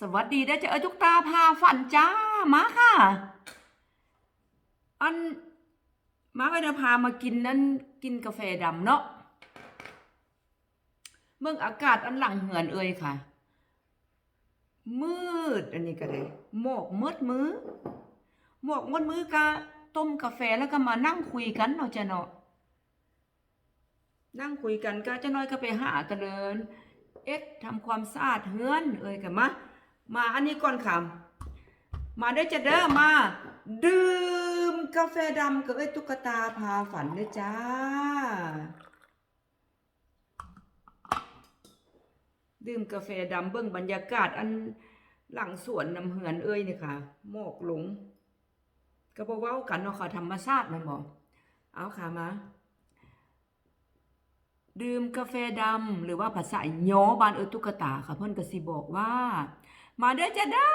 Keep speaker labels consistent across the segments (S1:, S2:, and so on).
S1: สวัสดีนะจ๊ะเออทุกตาพาฝันจ้ามาค่ะ อันมาก็จะพามากินนั้นกินกาแฟดำเนาะเมืองอากาศอันหลังเหือนเอ่ยค่ะ มืดอันนี้ก็ได้หมอกมืดมือหมอกมืดมือกะต้มกาแฟแล้วก็มานั่งคุยกันเนาะจ้ะเนาะนั่งคุยกันก็จะน้อยก็ไปหาตะเลินเอ็ดทำความสะอาดเฮือน เอ่ยกันมา มาอันนี้ก่อนค่ะมาได้จะเด้อมา ดื่มกาแฟดำกับไอ้ตุ๊กตาพาฝันเด้จ้า ดื่มกาแฟดำเบิ่งบรรยากาศอันหลังสวนน้ำเหือนเอ้ยนี่ค่ะหมอกหลงก็บอกว่ากันเนาะค่ะธรรมชาติมันบอกเอาค่ะมา ดื่มกาแฟดำหรือว่าภาษาย้อบานเออตุ๊กตาค่ะ เพิ่อนก็สิบอกว่า มาเด้อจ้าเด้อ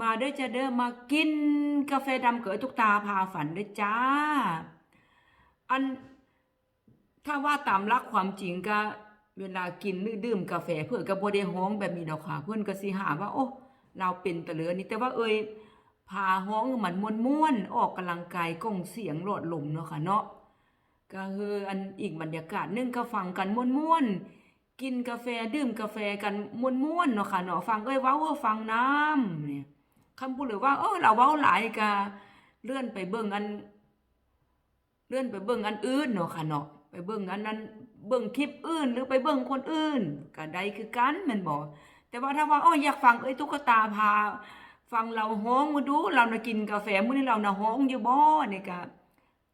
S1: มาเด้อจ้าเด้อมากินกาแฟดำเกิดตุ๊กตาพาฝันเด้อจ้า อันถ้าว่าตามหลักความจริงก็เวลากินหรือดื่มกาแฟเพื่อก็บ่ได้ฮ้องแบบนี้ดอกค่ะเพิ่นก็สิหาว่า โอ้เราเป็นตะเลือนี่แต่ว่าเอ่ย พาฮ้องมันม่วนๆออกกำลังกายก้องเสียงหลอดลมเนาะค่ะเนาะก็คืออันอีกบรรยากาศนึงก็ฟังกันม่วนๆกินกาแฟดื่มกาแฟกันม่วนๆเนาะค่ะเนาะฟังเอ้ยว้าเออฟังน้ำเนี่ยคำพูดหรือว่าเออเราเว้าหลายก็เลื่อนไปเบิ่งอัน เลื่อนไปเบิ่งอันอื่นเนาะค่ะเนาะไปเบิ่งอันนั้นเบิ่งคลิปอื่น หรือไปเบิ่งคนอื่นก็ได้คือกันม่นบ่แต่ว่าถ้าว่าอ้ออยากฟังเอ้ยตุ๊กตาพา ฟังเราฮ้องมาดู เราน่ะกินกาแฟมื้อนี้เราน่ะฮ้องอยู่บ่นี่ก็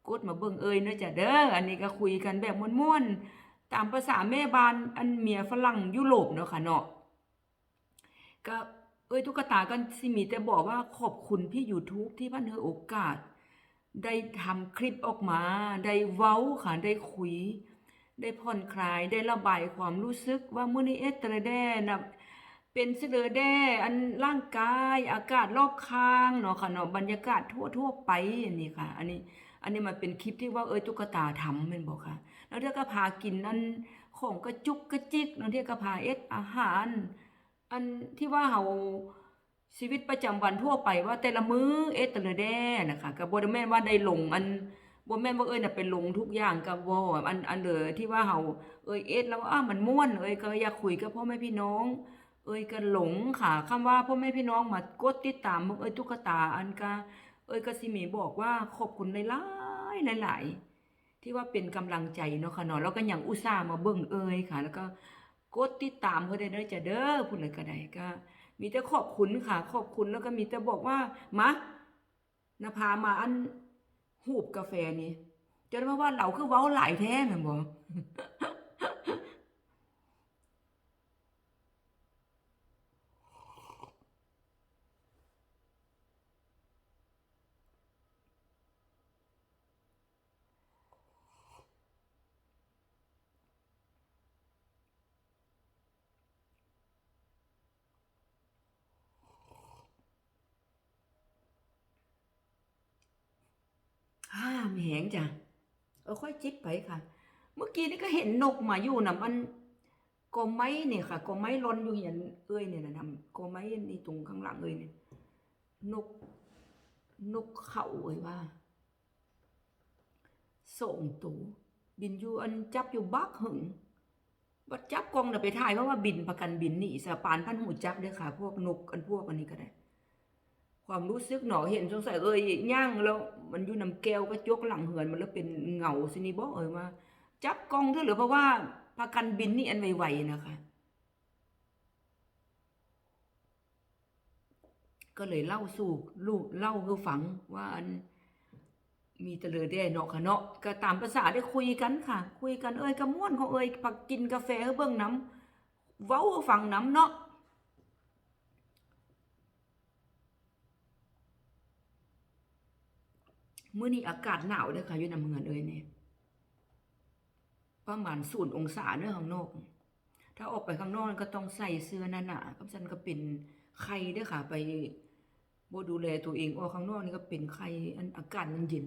S1: กดมาเบิ่งเอ้ยเนาะจ้ะเด้ออันนี้ก็คุยกันแบบม่วนๆตามภาษาแม่บ้านอันเมียฝรั่งยุโรปเนาะค่ะเนาะก็เอ้ยตุ๊กตาก็สิมีแต่บอกว่าขอบคุณพี่ YouTube ที่พันให้โอกาส ได้ทำคลิปออกมา ได้เว้าค่ะได้คุย ได้ผ่อนคลายได้ระบายความรู้สึกว่ามื้อนี้เอสเตรแดนะ เป็นเสลอแด่อันร่างกายอากาศรอบข้างเนาะค่ะเนาะบรรยากาศทั่วๆไปอันนี้ค่ะ อันนี้ อันนี้มันเป็นคลิปที่ว่าเอ้ยตุ๊กตาทำแม่นบ่ค่ะ แล้วเดี๋ยวก็พากินอันของกระจุกกระจิกแล้วเดี๋ยวก็พาเอ็ดอาหาร อันที่ว่าเฮาชีวิตประจำวันทั่วไปว่าแต่ละมื้อเอ็ดแต่ละแด่นะคะก็บ่ได้แม่นว่าได้หลงอันบ่แม่นว่าเอ้ยน่ะเป็นหลงทุกอย่างก็บ่อันอันเด้อที่ว่าเฮาเอ้ยเอ็ดแล้วอ้ามันม่วนเอ้ยก็อยากคุยกับพ่อแม่พี่น้อง เอ้ยก็หลงค่ะคำว่าพ่อแม่พี่น้องมากดติดตามเอ้ยตุ๊กตาอันก็เอ้ยก็สิมีบอกว่าขอบคุณหลายๆหลายๆที่ว่าเป็นกำลังใจเนาะค่ะเนาะแล้วก็อยังอุตส่าห์มาเบิ่งเอ้ยค่ะ แล้วก็กดติดตามเพิ่นได้เด้อจะเด้อผู้ใดก็ได้ก็ มีแต่ขอบคุณค่ะ ขอบคุณแล้วก็มีแต่บอกว่ามานภามาอันหูบกาแฟนี่จนว่าว่าเราคือเว้าหลายแท้แม่นบ่ อ่ามแหงจ้ะเออค่อยจิบไปค่ะ เมื่อกี้นี่ก็เห็นนกมาอยู่นะมันกอไม้เนี่ยค่ะกอไม้ลอนอยู่เห็นเอ้ยเนี่ยนะทำกอไม้นี่ตรงข้างหลังเอ้ยเนี่ยนก นกเข่าเอ้ยว่าส่งตูบินอยู่อันจับอยู่บักหึงบัดจับกองน่ะไปถ่ายเพราะว่าบินประกันบินหนีสะปานพันหูจักเด้อค่ะ พวกนกอันพวกอันนี้ก็ได้ ความรู้สึกหนอเห็นสงสัยเอ้ยย่างแล้ว มันอยู่น้ำแก้วก็จกหลังเหือนมันแล้วเป็นเงาสินี่บ่เอ่ยว่า จับกล้องเถอะหรือเพราะว่าพากันบินนี่อันไวๆนะคะ ก็เลยเล่าสู่ลูกเล่าคือฝังว่าอันมีแตะเลอแด่เนาะค่ะเนาะก็ตามภาษาได้คุยกันค่ะ คุยกันเอ้ยกระม่วนของเอ้ยปักกินกาแฟเบิ่งน้ำเว้าฟังน้ำเนาะ มื้อนี้อากาศหนาวเด้อค่ะอยู่นำเมืองเอ้ยเนี่ยประมาณศูนย์องศาเนื้อข้างนอก ถ้าออกไปข้างนอกก็ต้องใส่เสื้อหนาๆกับฉันก็เป็นไข้เด้อค่ะ ไปบ่ดูแลตัวเองออกข้างนอกนี่ก็เป็นไข้อันอากาศมันเย็น